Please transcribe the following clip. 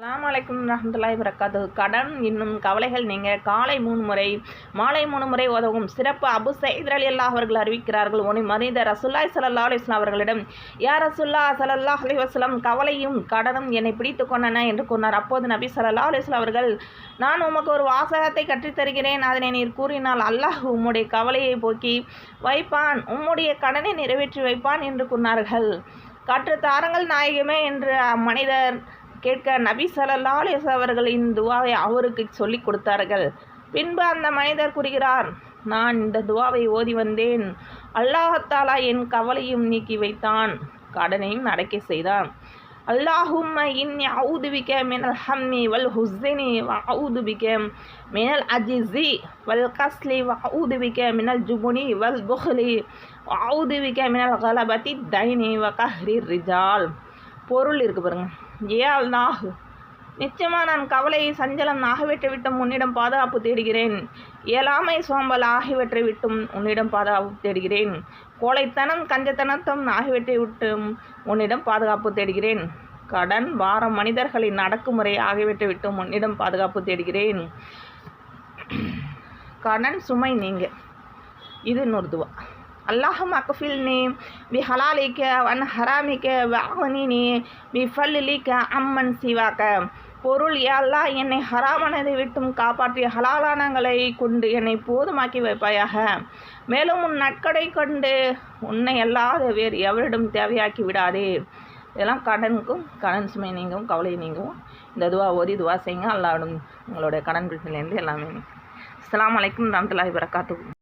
அலாம் வலைக்கம் ரஹமத்துல்லாய் வரகாத்து கடன் இன்னும் கவலைகள் நீங்கள் காலை மூணு முறை மாலை மூணு முறை உதவும் சிறப்பு அபு சைத் அலி அல்லா அவர்கள் அறிவிக்கிறார்கள். உனி மனித ரசுல்லாய் சல்லா அலிஸ்லாம் அவர்களிடம் யார் ரசுல்லா சல்லல்லாஹ் அலி வஸ்லாம் கவலையும் கடனும் என்னை பிடித்து கொண்டன என்று கூறினார். அப்போது நபி சல்லா அலிஸ்லாம் அவர்கள் நான் உமக்கு ஒரு வாசகத்தை கற்றுத் தருகிறேன். அதனை நீர் கூறினால் அல்லாஹ் உம்முடைய கவலையை போக்கி வைப்பான். உம்முடைய கடனை நிறைவேற்றி வைப்பான் என்று கூறினார்கள். கற்று தாரங்கள் நாயகமே என்று அம்மனிதர் கேட்க நபி சல்லா அலிஸ் இந்த துவாவை அவருக்கு சொல்லிக் கொடுத்தார்கள். பின்பு அந்த மனிதர் கூறுகிறார் நான் இந்த துவாவை ஓதி வந்தேன். அல்லாஹத்தாலா என் கவலையும் நீக்கி வைத்தான். கடனையும் நடக்க செய்தான். அல்லாஹும்ம இன்னி அவுதுபிக்க மினல் ஹம்மி வல் ஹுஸ்ஸினி வ அவுதுபிக்க மினல் அஜிஸி வல் கஸ்லி வ அவுதுபிக்க மினல் ஜுபுனி வல் புஹ்லி வ அவுதுபிக்க மினல் கலபதி தைனி வ கஹ்ரி ரிஜால். பொருள் இருக்கு பாருங்கள் ஏ அல்லாஹ் நிச்சயமாக நான் கவலை சஞ்சலம் ஆகியவற்றை விட்டும் உன்னிடம் பாதுகாப்பு தேடுகிறேன். இயலாமை சோம்பல் ஆகியவற்றை விட்டும் உன்னிடம் பாதுகாப்பு தேடுகிறேன். கோழைத்தனம் கஞ்சத்தனத்தம் ஆகியவற்றை விட்டும் உன்னிடம் பாதுகாப்பு தேடுகிறேன். கடன் வாரம் மனிதர்களின் அடக்குமுறை ஆகியவற்றை விட்டும் உன்னிடம் பாதுகாப்பு தேடுகிறேன். கடன் சுமை நீங்க. இது இன்னொரு துவா அல்லாஹும் அக்ஃபில்னி பி ஹலாலிக்க வன் ஹராமிக்க வாகனினி பி ஃபல்லிக்க அம்மன் சிவாக்க பொருள் யாழ்லா என்னை ஹராமானதை விட்டும் காப்பாற்றிய ஹலாலானங்களை கொண்டு என்னை போதுமாக்கி வைப்பாயாக மேலும் உன் நட்கடை கொண்டு உன்னை அல்லாத வேறு எவரிடம் தேவையாக்கி விடாதே இதெல்லாம் கடனுக்கும் கடன் சுமை நீங்கவும் கவலை நீங்கவும் இந்த துவா ஓதி துவா செய்யுங்க அல்லாடும் உங்களுடைய கடன் பிரச்சனையிலேருந்து எல்லாமே அஸ்லாம் வலைக்கம் ரமத்துல்லாஹி வரகாத்து